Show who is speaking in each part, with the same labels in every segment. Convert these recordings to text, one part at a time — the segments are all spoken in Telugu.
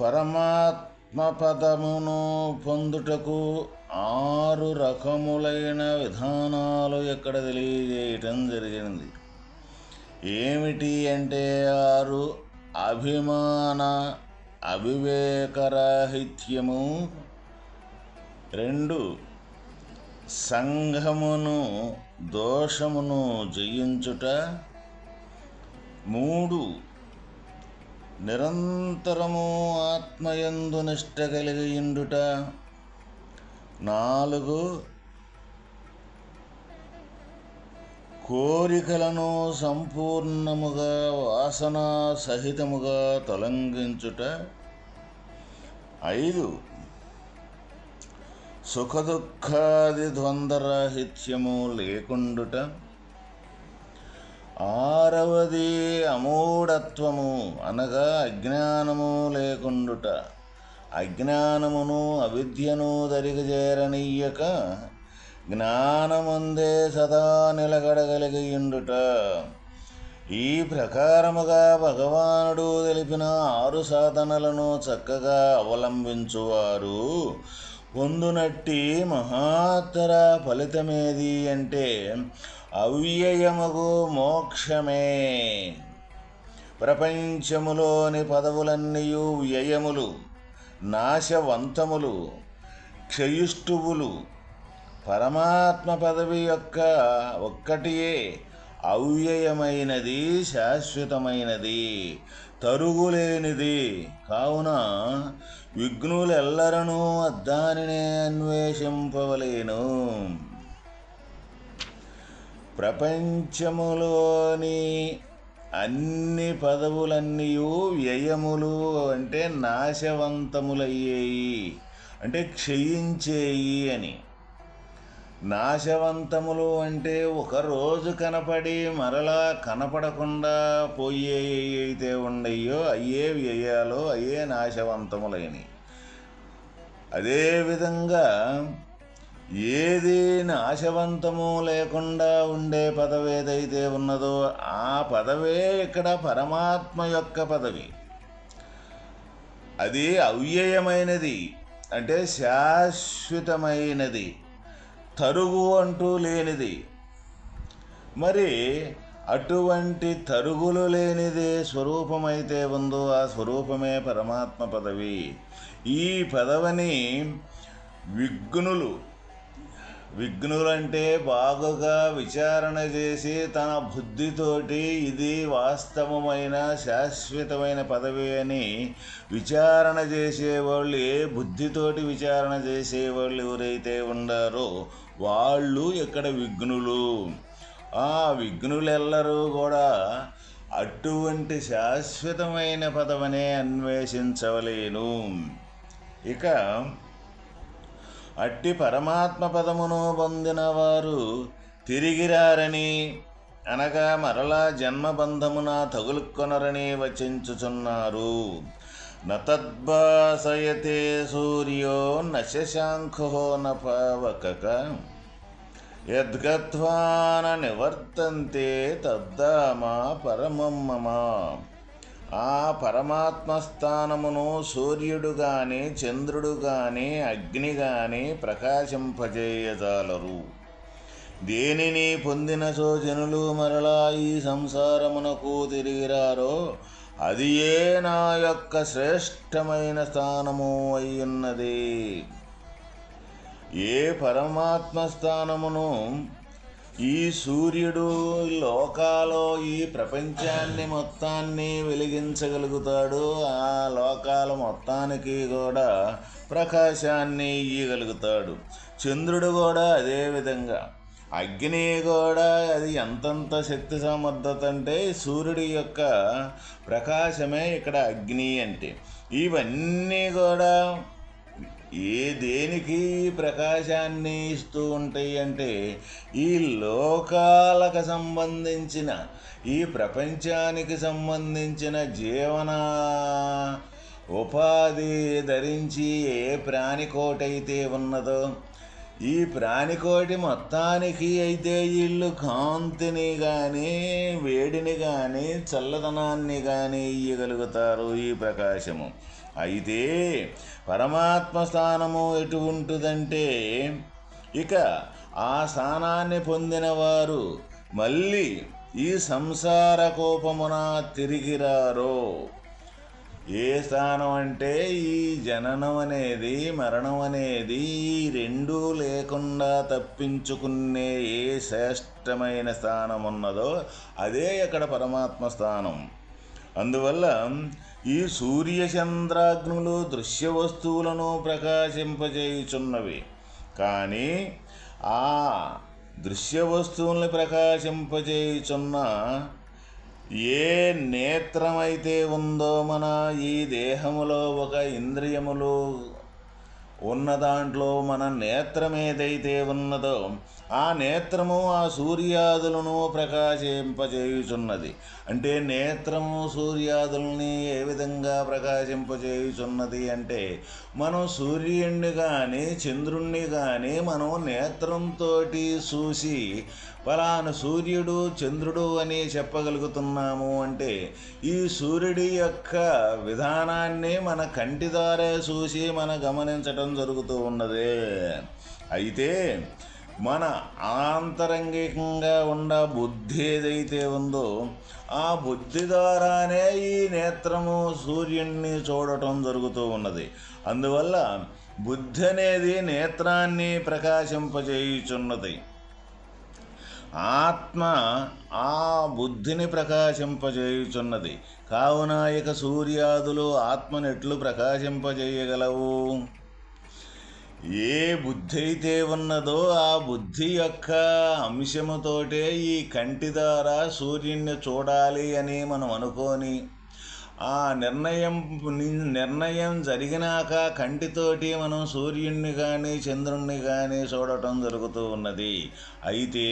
Speaker 1: పరమాత్మ పదమును పొందుటకు ఆరు రకములైన విధానాలు ఇక్కడ తెలియజేయటం జరిగింది. ఏమిటి అంటే ఆరు? అభిమాన అవివేకరాహిత్యము. రెండు సంఘమును దోషమును జయించుట. మూడు నిరంతరము ఆత్మయందు నిష్ట కలిగియుండుట నాలుగు కోరికలను సంపూర్ణముగా వాసన సహితముగా తొలగించుట. ఐదు సుఖదుఖాది ద్వంద్వరాహిత్యము లేకుండుట. ఆరవది అమూఢత్వము అనగా అజ్ఞానము లేకుండుట. అజ్ఞానమును అవిద్యను దరిగజేరనీయక జ్ఞానముందే సదా నిలగడగలిగియుండుట ఈ ప్రకారముగా భగవానుడు తెలిపిన ఆరు సాధనలను చక్కగా అవలంబించువారు. పొందునట్టి మహాత్తర ఫలితమేది అంటే అవ్యయముగు మోక్షమే. ప్రపంచములోని పదవులన్నీయు వ్యయములు నాశవంతములు క్షయిష్టువులు. పరమాత్మ పదవి యొక్క ఒక్కటియే అవ్యయమైనది శాశ్వతమైనది తరుగులేనిది. కావున విఘ్నులెల్లరనూ దానినే అన్వేషింపవలేను. ప్రపంచములోని అన్ని పదవులన్నీ వ్యయములు అంటే నాశవంతములయ్యేయి అంటే క్షయించేయి అని. నాశవంతములు అంటే ఒకరోజు కనపడి మరలా కనపడకుండా పోయే అయితే ఉండయో అయ్యే వ్యయాలో అయ్యే నాశవంతములైనవి అదేవిధంగా ఏది నాశవంతము లేకుండా ఉండే పదవి ఏదైతే ఉన్నదో ఆ పదవే ఇక్కడ పరమాత్మ యొక్క పదవి. అది అవ్యయమైనది అంటే శాశ్వతమైనది తరుగు అంటూ లేనిది. మరి అటువంటి తరుగులు లేనిదే స్వరూపమైతే ఉందో ఆ స్వరూపమే పరమాత్మ పదవి. ఈ పదవిని విఘ్నులు విఘ్నులంటే బాగుగా విచారణ చేసి తన బుద్ధితోటి ఇది వాస్తవమైన శాశ్వతమైన పదవి అని విచారణ చేసేవాళ్ళు ఏ బుద్ధితోటి విచారణ చేసేవాళ్ళు ఎవరైతే ఉండారో వాళ్ళు ఇక్కడ విఘ్నులు. ఆ విఘ్నులెల్లరూ కూడా అటువంటి శాశ్వతమైన పదవనే అన్వేషించవలేను. ఇక అట్టి పరమాత్మ పదమును పొందిన వారు తిరిగిరారని అనగా మరలా జన్మబంధమున తగులుకొనరని వచించుచున్నారు. నతద్భాసయతే సూర్యో నశశాంఖో నపవకక యద్గత్వాన నివర్తంతే తద్దామా పరమం మమ. ఆ పరమాత్మ స్థానమును సూర్యుడు గాని చంద్రుడు గాని అగ్ని గాని ప్రకాశింపజేయజాలరు. దేనిని పొందిన జనులు మరలా ఈ సంసారమునకు తిరిగిరారో అది ఏ నా యొక్క శ్రేష్టమైన స్థానము అయ్యున్నది. ఏ పరమాత్మ స్థానమును ఈ సూర్యుడు లోకాలో ఈ ప్రపంచాన్ని మొత్తాన్ని వెలిగించగలుగుతాడు. ఆ లోకాల మొత్తానికి కూడా ప్రకాశాన్ని ఇయ్యగలుగుతాడు. చంద్రుడు కూడా అదే విధంగా. అగ్ని కూడా అది ఎంతంత శక్తి సమర్థత అంటే సూర్యుడి యొక్క ప్రకాశమే ఇక్కడ అగ్ని అంటే. ఇవన్నీ కూడా ఏ దేనికి ప్రకాశాన్ని ఇస్తూ ఉంటాయి అంటే ఈ లోకాలకు సంబంధించిన ఈ ప్రపంచానికి సంబంధించిన జీవన ఉపాధి ధరించి ఏ ప్రాణికోటైతే ఉన్నదో ఈ ప్రాణికోటి మొత్తానికి అయితే వీళ్ళు కాంతిని కానీ వేడిని కానీ చల్లదనాన్ని కానీ ఇయ్యగలుగుతారు ఈ ప్రకాశము. అయితే పరమాత్మ స్థానము ఎటు ఉంటుందంటే ఇక ఆ స్థానాన్ని పొందిన వారు మళ్ళీ ఈ సంసార కోపమున తిరిగిరారో. ఏ స్థానం అంటే ఈ జననం అనేది మరణం అనేది ఈ రెండూ లేకుండా తప్పించుకునే ఏ శ్రేష్టమైన స్థానం ఉన్నదో అదే ఇక్కడ పరమాత్మ స్థానం అందువల్ల ఈ సూర్యచంద్రాగ్నులు దృశ్య వస్తువులను ప్రకాశింపజేయుచున్నవి. కానీ ఆ దృశ్య వస్తువుల్ని ప్రకాశింపజేయుచున్న ఏ నేత్రమైతే ఉందో మన ఈ దేహములో ఒక ఇంద్రియములు ఉన్న దాంట్లో మన నేత్రం ఏదైతే ఉన్నదో ఆ నేత్రము ఆ సూర్యాదులను ప్రకాశింపజేయుచున్నది. అంటే నేత్రము సూర్యాదుల్ని ఏ విధంగా ప్రకాశింపజేయుచున్నది అంటే మనం సూర్యుణ్ణి కానీ చంద్రుణ్ణి కానీ మనం నేత్రంతో చూసి ఫలాను సూర్యుడు చంద్రుడు అని చెప్పగలుగుతున్నాము అంటే ఈ సూర్యుడి యొక్క విధానాన్ని మన కంటి చూసి మన గమనించటం జరుగుతూ ఉన్నది. అయితే మన ఆంతరంగికంగా ఉన్న బుద్ధి ఏదైతే ఉందో ఆ బుద్ధి ద్వారానే ఈ నేత్రము సూర్యుణ్ణి చూడటం జరుగుతూ ఉన్నది. అందువల్ల బుద్ధి అనేది నేత్రాన్ని ప్రకాశింపజేయుచున్నది. ఆత్మ ఆ బుద్ధిని ప్రకాశింపజేయుచున్నది. కావున ఇక సూర్యాదులు ఆత్మనెట్లు ప్రకాశింపజేయగలవు? ఏ బుద్ధి అయితే ఉన్నదో ఆ బుద్ధి యొక్క అంశముతోటే ఈ కంటి ద్వారా సూర్యుడిని చూడాలి అని మనం అనుకొని ఆ నిర్ణయం నిర్ణయం జరిగినాక కంటితోటి మనం సూర్యుణ్ణి కానీ చంద్రుణ్ణి కానీ చూడటం జరుగుతూ ఉన్నది. అయితే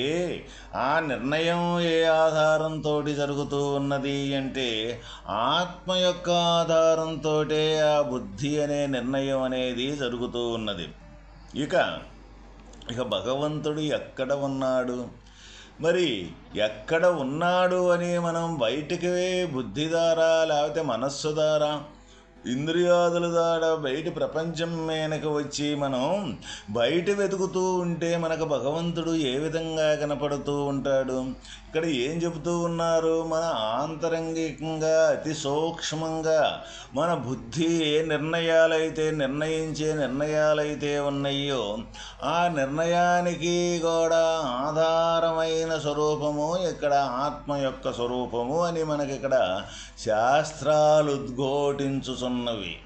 Speaker 1: ఆ నిర్ణయం ఏ ఆధారంతో జరుగుతూ ఉన్నది అంటే ఆత్మ యొక్క ఆధారంతో ఆ బుద్ధి అనే నిర్ణయం అనేది జరుగుతూ ఉన్నది. ఇక ఇక భగవంతుడు ఎక్కడ ఉన్నాడు? మరి ఎక్కడ ఉన్నాడు అని మనం బయటికి బుద్ధి ద్వారా లేకపోతే మనస్సు ద్వారా ఇంద్రియాదుల ద్వారా బయట ప్రపంచం మీనక వచ్చి మనం బయట వెతుకుతూ ఉంటే మనకు భగవంతుడు ఏ విధంగా కనపడుతూ ఉంటాడు? ఇక్కడ ఏం చెబుతూ ఉన్నారు? మన ఆంతరంగికంగా అతి సూక్ష్మంగా మన బుద్ధి ఏ నిర్ణయాలైతే నిర్ణయించే నిర్ణయాలైతే ఉన్నాయో ఆ నిర్ణయానికి కూడా ఆధారమైన స్వరూపము ఇక్కడ ఆత్మ యొక్క స్వరూపము అని మనకి ఇక్కడ శాస్త్రాలు ఉద్ఘోటించుచున్నవి.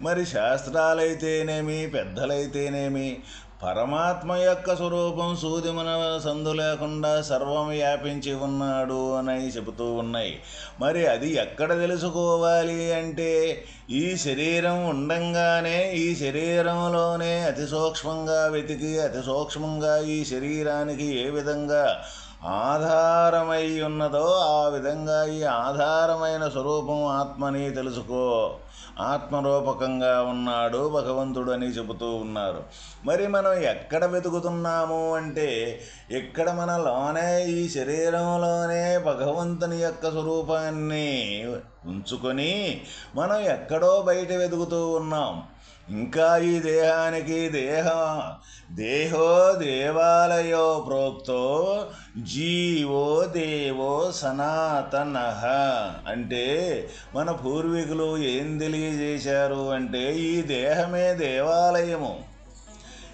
Speaker 1: మరి శాస్త్రాలైతేనేమి పెద్దలైతేనేమి పరమాత్మ యొక్క స్వరూపం సూదిమున సందు లేకుండా సర్వం వ్యాపించి ఉన్నాడు అని చెబుతూ ఉన్నాయి. మరి అది ఎక్కడ తెలుసుకోవాలి అంటే ఈ శరీరం ఉండంగానే ఈ శరీరంలోనే అతి సూక్ష్మంగా వెతికి అతి సూక్ష్మంగా ఈ శరీరానికి ఏ విధంగా ఆధారమై ఉన్నదో ఆ విధంగా ఈ ఆధారమైన స్వరూపం ఆత్మని తెలుసుకో. ఆత్మరూపకంగా ఉన్నాడు భగవంతుడు అని చెబుతూ ఉన్నారు. మరి మనం ఎక్కడ వెతుకుతున్నాము అంటే ఇక్కడ మనలోనే ఈ శరీరంలోనే భగవంతుని యొక్క స్వరూపాన్ని ఉంచుకొని మనం ఎక్కడో బయట వెతుకుతూ ఉన్నాం. ఇంకా ఈ దేహానికి దేహ. దేహో దేవాలయో ప్రోక్తో జీవో దేవో సనాతన. అంటే మన పూర్వీకులు ఏం తెలియజేశారు అంటే ఈ దేహమే దేవాలయము.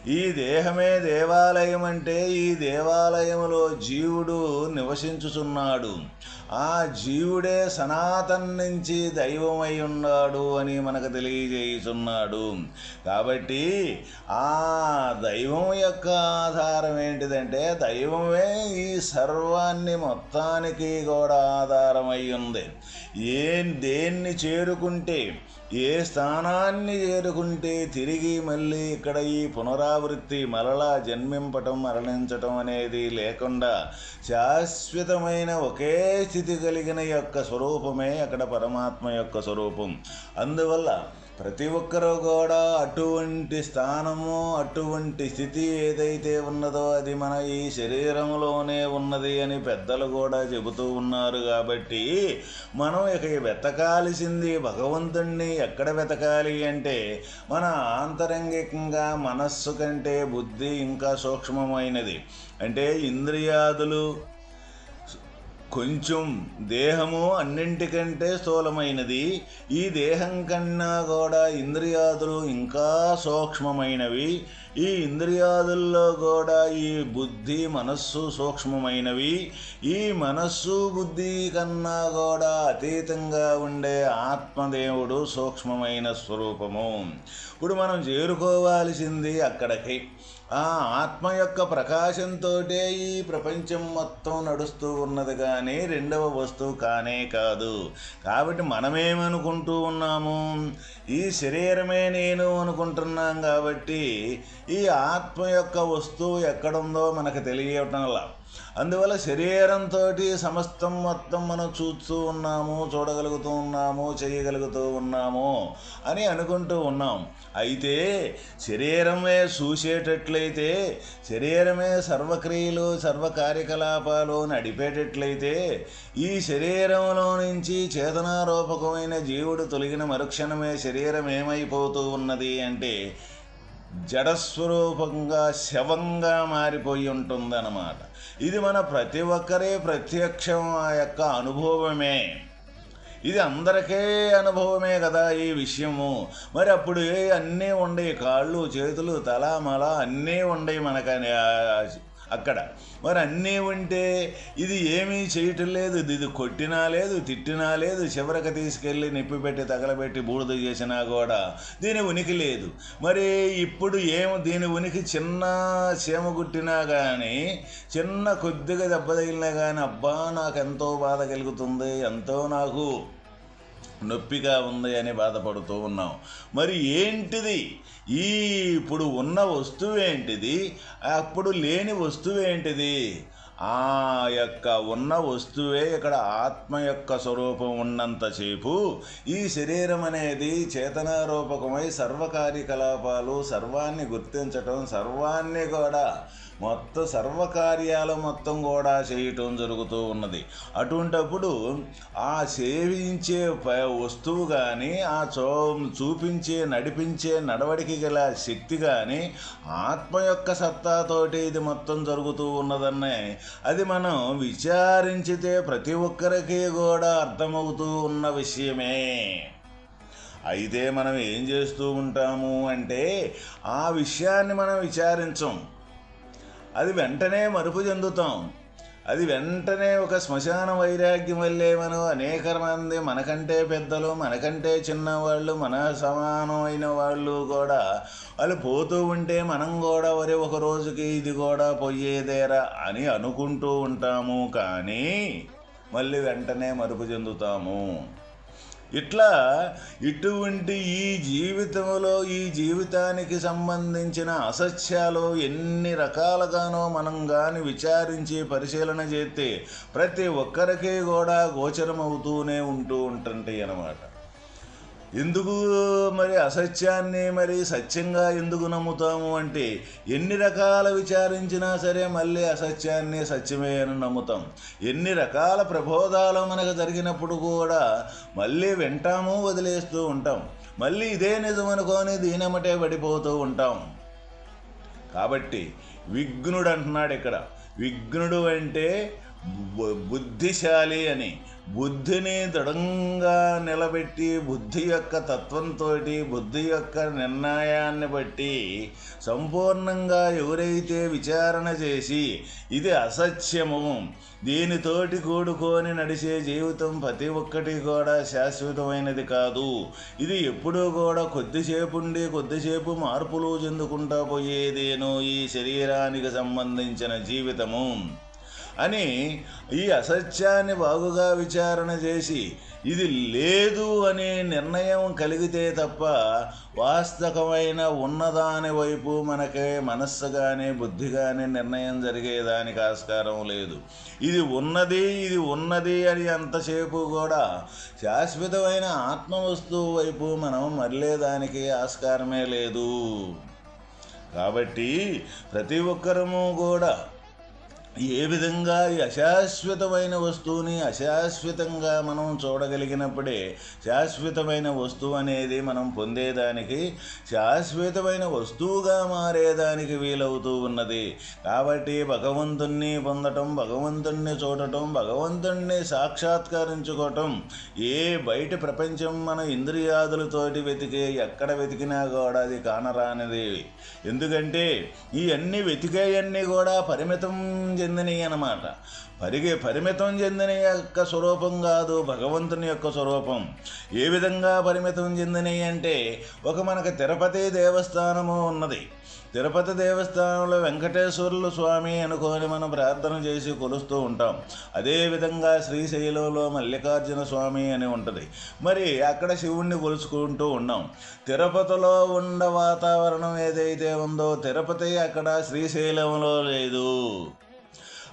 Speaker 1: ఈ దేహమే దేవాలయం అంటే ఈ దేవాలయములో జీవుడు నివసించుచున్నాడు. ఆ జీవుడే సనాతన్ నుంచి దైవమై ఉన్నాడు అని మనకు తెలియజేయుచున్నాడు. కాబట్టి ఆ దైవం యొక్క ఆధారం ఏంటిదంటే దైవమే ఈ సర్వాన్ని మొత్తానికి కూడా ఆధారమై ఉంది. ఏం దేన్ని చేరుకుంటే ఏ స్థానాన్ని చేరుకుంటే తిరిగి మళ్ళీ ఇక్కడ ఈ పునరావృత్తి మరలా జన్మింపటం మరణించటం అనేది లేకుండా శాశ్వతమైన ఒకే స్థితి కలిగిన యొక్క స్వరూపమే అక్కడ పరమాత్మ యొక్క స్వరూపం. అందువల్ల ప్రతి ఒక్కరూ కూడా అటువంటి స్థానము అటువంటి స్థితి ఏదైతే ఉన్నదో అది మన ఈ శరీరంలోనే ఉన్నది అని పెద్దలు కూడా చెబుతూ ఉన్నారు కాబట్టి మనం ఇక వెతకాల్సింది భగవంతుణ్ణి ఎక్కడ వెతకాలి అంటే మన ఆంతరంగికంగా మనస్సు కంటే బుద్ధి ఇంకా సూక్ష్మమైనది. అంటే ఇంద్రియాదులు కొంచెం దేహము అన్నింటికంటే స్థూలమైనది. ఈ దేహం కన్నా కూడా ఇంద్రియాదులు ఇంకా సూక్ష్మమైనవి. ఈ ఇంద్రియాదుల్లో కూడా ఈ బుద్ధి మనస్సు సూక్ష్మమైనవి. ఈ మనస్సు బుద్ధి కన్నా కూడా అతీతంగా ఉండే ఆత్మదేవుడు సూక్ష్మమైన స్వరూపము. ఇప్పుడు మనం చేరుకోవాల్సింది అక్కడికి. ఆ ఆత్మ యొక్క ప్రకాశంతో ఈ ప్రపంచం మొత్తం నడుస్తూ ఉన్నది కానీ రెండవ వస్తువు కానే కాదు. కాబట్టి మనమేమనుకుంటూ ఉన్నాము? ఈ శరీరమే నేను అనుకుంటున్నాం కాబట్టి ఈ ఆత్మ యొక్క వస్తువు ఎక్కడుందో మనకు తెలియటంలా అందువల్ల శరీరంతో సమస్తం మొత్తం మనం చూస్తూ ఉన్నాము చూడగలుగుతూ ఉన్నాము చేయగలుగుతూ ఉన్నాము అని అనుకుంటూ ఉన్నాం. అయితే శరీరమే చూసేటట్లయితే శరీరమే సర్వక్రియలు సర్వ కార్యకలాపాలు నడిపేటట్లయితే ఈ శరీరంలో నుంచి చేతనారూపకమైన జీవుడు తొలగిన మరుక్షణమే శరీరం ఏమైపోతూ ఉన్నది అంటే జడస్వరూపంగా శవంగా మారిపోయి ఉంటుందన్నమాట. ఇది మన ప్రతి ఒక్కరే ప్రత్యక్షం ఆ యొక్క అనుభవమే. ఇది అందరికీ అనుభవమే కదా ఈ విషయము. మరి అప్పుడు అన్నీ ఉండే కాళ్ళు చేతులు తల మల అన్నీ ఉండయి మనకని అక్కడ. మరి అన్నీ ఉంటే ఇది ఏమీ చేయటం లేదు. ఇది కొట్టినా లేదు తిట్టినా లేదు చివరికి తీసుకెళ్ళి నిప్పి పెట్టి తగలబెట్టి బూడిద చేసినా కూడా దీని ఉనికి లేదు. మరి ఇప్పుడు ఏం దీని ఉనికి చిన్న చీమ కుట్టినా కానీ చిన్న కొద్దిగా దెబ్బ తగిలినా కానీ అబ్బా నాకు ఎంతో బాధ కలుగుతుంది ఎంతో నాకు నొప్పిగా ఉంది అని బాధపడుతూ ఉన్నాం. మరి ఏంటిది? ఈ ఇప్పుడు ఉన్న వస్తువు ఏంటిది? అప్పుడు లేని వస్తువు ఏంటిది? ఆ యొక్క ఉన్న వస్తువే ఇక్కడ ఆత్మ యొక్క స్వరూపం ఉన్నంతసేపు ఈ శరీరం అనేది చేతనారూపకమై సర్వ కార్యకలాపాలు సర్వాన్ని గుర్తించటం సర్వాన్ని కూడా మొత్తం సర్వకార్యాలు మొత్తం కూడా చేయటం జరుగుతూ ఉన్నది. అటువంటప్పుడు ఆ సేవించే వస్తువు కానీ ఆ చో చూపించే నడిపించే నడవడికి గల శక్తి కానీ ఆత్మ యొక్క సత్తాతోటి ఇది మొత్తం జరుగుతూ ఉన్నదన్నే అది మనం విచారించితే ప్రతి ఒక్కరికి కూడా అర్థమవుతూ ఉన్న విషయమే. అయితే మనం ఏం చేస్తూ ఉంటాము అంటే ఆ విషయాన్ని మనం విచారించం. అది వెంటనే మరుపు చెందుతాం. అది వెంటనే ఒక శ్మశాన వైరాగ్యం వల్లే మనం అనేక మంది మనకంటే పెద్దలు మనకంటే చిన్నవాళ్ళు మన సమానమైన వాళ్ళు కూడా వాళ్ళు పోతూ ఉంటే మనం కూడా ఒరే ఒక రోజుకి ఇది కూడా పోయేదేరా అని అనుకుంటూ ఉంటాము కానీ మళ్ళీ వెంటనే మరుపు చెందుతాము. ఇట్లా ఇటువంటి ఈ జీవితంలో ఈ జీవితానికి సంబంధించిన అసత్యాలు ఎన్ని రకాలుగానో మనం కానీ విచారించి పరిశీలన చేస్తే ప్రతి ఒక్కరికి కూడా గోచరం అవుతూనే ఉంటూ ఉంటుంటాయి అన్నమాట. ఎందుకు మరి అసత్యాన్ని మరి సత్యంగా ఎందుకు నమ్ముతాము అంటే ఎన్ని రకాల విచారించినా సరే మళ్ళీ అసత్యాన్ని సత్యమే అని నమ్ముతాం. ఎన్ని రకాల ప్రబోధాలు మనకు జరిగినప్పుడు కూడా మళ్ళీ వింటాము వదిలేస్తూ ఉంటాం. మళ్ళీ ఇదే నిజం అనుకొని దీనమటే పడిపోతూ ఉంటాం. కాబట్టి విఘ్నుడు అంటున్నాడు ఇక్కడ. విఘ్నుడు అంటే బుద్ధిశాలి అని. బుద్ధిని దృఢంగా నిలబెట్టి బుద్ధి యొక్క తత్వంతో బుద్ధి యొక్క నిర్ణయాన్ని బట్టి సంపూర్ణంగా ఎవరైతే విచారణ చేసి ఇది అసత్యము దీనితోటి కూడుకొని నడిచే జీవితం ప్రతి ఒక్కటి కూడా శాశ్వతమైనది కాదు. ఇది ఎప్పుడూ కూడా కొద్దిసేపుండి కొద్దిసేపు మార్పులు చెందుకుంటా పోయేదేనో ఈ శరీరానికి సంబంధించిన జీవితము. అని ఈ అసత్యాన్ని బాగుగా విచారణ చేసి ఇది లేదు అనే నిర్ణయం కలిగితే తప్ప వాస్తవమైన ఉన్నదాని వైపు మనకే మనస్సు కానీ బుద్ధి కానీ నిర్ణయం జరిగేదానికి ఆస్కారం లేదు. ఇది ఉన్నది ఇది ఉన్నది అని అంతసేపు కూడా శాశ్వతమైన ఆత్మవస్తువు వైపు మనం మరలేదానికి ఆస్కారమే లేదు. కాబట్టి ప్రతి ఒక్కరము కూడా ఏ విధంగా ఈ అశాశ్వతమైన వస్తువుని అశాశ్వతంగా మనం చూడగలిగినప్పుడే శాశ్వతమైన వస్తువు అనేది మనం పొందేదానికి శాశ్వతమైన వస్తువుగా మారేదానికి వీలవుతూ ఉన్నది. కాబట్టి భగవంతుణ్ణి పొందటం భగవంతుణ్ణి చూడటం భగవంతుణ్ణి సాక్షాత్కరించుకోవటం ఏ బయట ప్రపంచం మన ఇంద్రియాదులతోటి వెతికే ఎక్కడ వెతికినా కూడా అది కానరానిది. ఎందుకంటే ఈ అన్ని వెతికేయన్నీ కూడా పరిమితం చెందినవి అన్నమాట. పరిగే పరిమితం చెందిన యొక్క స్వరూపం కాదు భగవంతుని యొక్క స్వరూపం. ఏ విధంగా పరిమితం చెందినవి అంటే ఒక మనకు తిరుపతి దేవస్థానము ఉన్నది. తిరుపతి దేవస్థానంలో వెంకటేశ్వరులు స్వామి అనుకొని మనం ప్రార్థన చేసి కొలుస్తూ ఉంటాం. అదేవిధంగా శ్రీశైలంలో మల్లికార్జున స్వామి అని ఉంటుంది. మరి అక్కడ శివుణ్ణి కొలుచుకుంటూ ఉన్నాం. తిరుపతిలో ఉన్న వాతావరణం ఏదైతే ఉందో తిరుపతి అక్కడ శ్రీశైలంలో లేదు.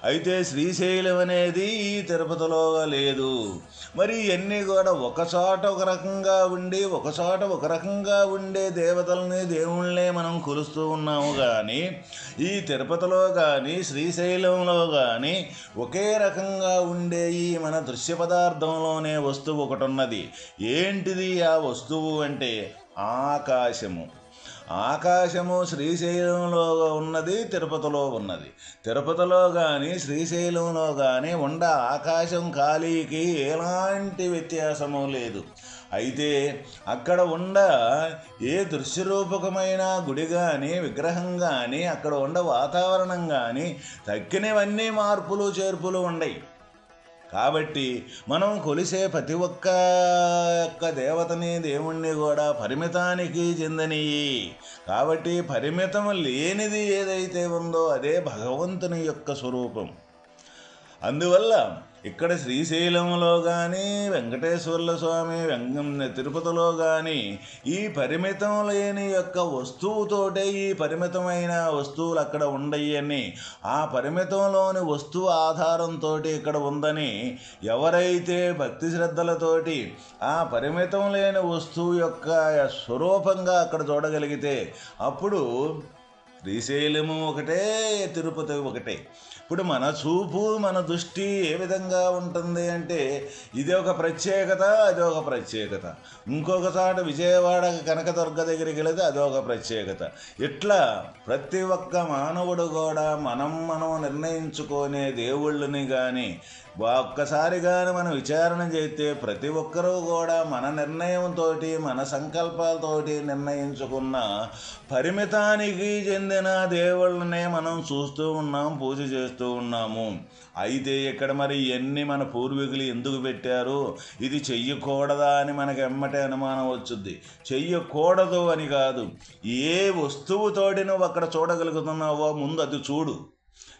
Speaker 1: అయితే శ్రీశైలం అనేది ఈ తిరుపతిలో లేదు. మరి ఇవన్నీ కూడా ఒకచోట ఒక రకంగా ఉండి ఒకచోట ఒక రకంగా ఉండే దేవతల్ని దేవుళ్ళే మనం కొలుస్తూ ఉన్నాము కానీ ఈ తిరుపతిలో కానీ శ్రీశైలంలో కానీ ఒకే రకంగా ఉండే ఈ మన దృశ్య పదార్థంలోనే వస్తువు ఒకటి ఉన్నది. ఏంటిది ఆ వస్తువు అంటే ఆకాశము. ఆకాశము శ్రీశైలంలో ఉన్నది తిరుపతిలో ఉన్నది. తిరుపతిలో కానీ శ్రీశైలంలో కానీ ఉండ ఆకాశం ఖాళీకి ఎలాంటి వ్యత్యాసము లేదు. అయితే అక్కడ ఉండ ఏ దృశ్యరూపకమైన గుడి కానీ విగ్రహం కానీ అక్కడ ఉండ వాతావరణం కానీ తక్కినవన్నీ మార్పులు చేర్పులు ఉండయి. కాబట్టి మనం కొలిసే ప్రతి ఒక్క యొక్క దేవతని దేవుణ్ణి కూడా పరిమితానికి చెందనియి కాబట్టి పరిమితం లేనిది ఏదైతే ఉందో అదే భగవంతుని యొక్క స్వరూపం. అందువల్ల ఇక్కడ శ్రీశైలంలో కానీ వెంకటేశ్వర్ల స్వామి వెంక తిరుపతిలో కానీ ఈ పరిమితం లేని యొక్క వస్తువుతోటే ఈ పరిమితమైన వస్తువులు అక్కడ ఉండయని ఆ పరిమితంలోని వస్తువు ఆధారంతో ఇక్కడ ఉందని ఎవరైతే భక్తి శ్రద్ధలతోటి ఆ పరిమితం లేని వస్తువు యొక్క స్వరూపంగా అక్కడ చూడగలిగితే అప్పుడు శ్రీశైలము ఒకటే తిరుపతి ఒకటే. ఇప్పుడు మన చూపు మన దృష్టి ఏ విధంగా ఉంటుంది అంటే ఇది ఒక ప్రత్యేకత అది ఒక ప్రత్యేకత. ఇంకొక చోట విజయవాడ కనకదుర్గ దగ్గరికి వెళితే అది ఒక ప్రత్యేకత. ఇట్లా ప్రతి ఒక్క మానవుడు కూడా మనం మనం నిర్ణయించుకునే దేవుళ్ళని కానీ ఒక్కసారిగాని మనం విచారణ చేస్తే ప్రతి ఒక్కరూ కూడా మన నిర్ణయంతో మన సంకల్పాలతోటి నిర్ణయించుకున్న పరిమితానికి చెందిన దేవుళ్ళనే మనం చూస్తూ ఉన్నాం పూజ చేస్తూ ఉన్నాము. అయితే ఇక్కడ మరి ఇవన్నీ మన పూర్వీకులు ఎందుకు పెట్టారు? ఇది చెయ్యకూడదా అని మనకు ఎమ్మటే అనుమానం వచ్చుద్ది. చెయ్యకూడదు అని కాదు. ఏ వస్తువుతోటి నువ్వు అక్కడ చూడగలుగుతున్నావో ముందు అది చూడు.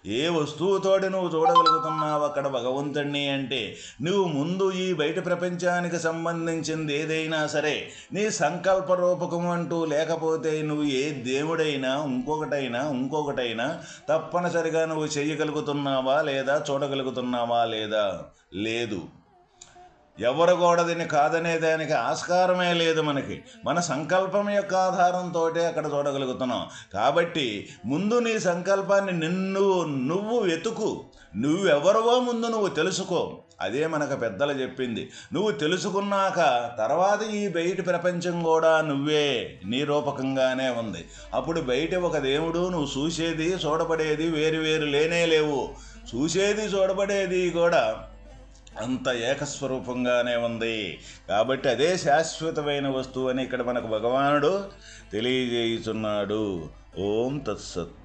Speaker 1: ఏ వస్తువుతోటి నువ్వు చూడగలుగుతున్నావు అక్కడ భగవంతుణ్ణి అంటే? నువ్వు ముందు ఈ బయట ప్రపంచానికి సంబంధించింది ఏదైనా సరే నీ సంకల్ప రూపకం అంటూ లేకపోతే నువ్వు ఏ దేవుడైనా ఇంకొకటైనా ఇంకొకటైనా తప్పనిసరిగా నువ్వు చేయగలుగుతున్నావా లేదా చూడగలుగుతున్నావా లేదా? లేదు. ఎవరు కూడా దీన్ని కాదనే దానికి ఆస్కారమే లేదు మనకి. మన సంకల్పం యొక్క ఆధారంతో అక్కడ చూడగలుగుతున్నాం. కాబట్టి ముందు నీ సంకల్పాన్ని నిన్ను నువ్వు వెతుకు. నువ్వెవరువో ముందు నువ్వు తెలుసుకో. అదే మనకు పెద్దలు చెప్పింది. నువ్వు తెలుసుకున్నాక తర్వాత ఈ బయట ప్రపంచం కూడా నువ్వే నీ రూపకంగానే ఉంది. అప్పుడు బయట ఒక దేవుడు నువ్వు చూసేది చూడబడేది వేరు వేరు లేనే లేవు. చూసేది చూడబడేది కూడా అంత ఏకస్వరూపంగానే ఉంది. కాబట్టి అదే శాశ్వతమైన వస్తువు అని ఇక్కడ మనకు భగవానుడు తెలియజేయుచున్నాడు. ఓం తత్సత్.